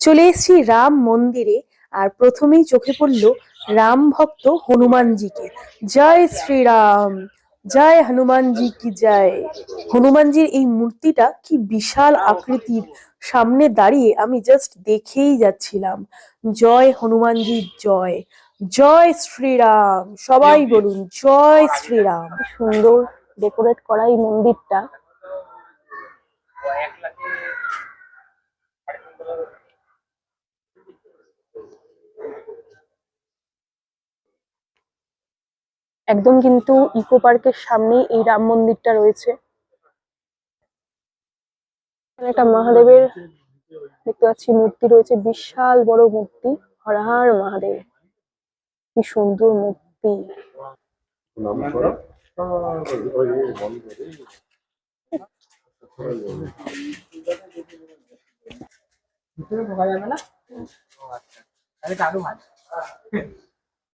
চলে এসেছি রাম মন্দিরে আর প্রথমেই চোখে পড়ল রাম ভক্ত হনুমানজিকে। জয় শ্রীরাম জয় হনুমানজি কি জয়। হনুমানজির এই মূর্তিটা কি বিশাল আকৃতির। সামনে দাঁড়িয়ে আমি জাস্ট দেখেই যাচ্ছিলাম। জয় হনুমানজি জয়। জয় শ্রীরাম সবাই বলুন জয় শ্রীরাম। সুন্দর ডেকোরেট করা এই মন্দিরটা। একদম কিন্তু ইকো পার্কের সামনেই এই রাম মন্দিরটা রয়েছে। একটা মহাদেবের দেখতে পাচ্ছি মূর্তি রয়েছে, বিশাল বড় মূর্তি, হর হর মহাদেব। কি সুন্দর মূর্তি। ঢোকা যাবে না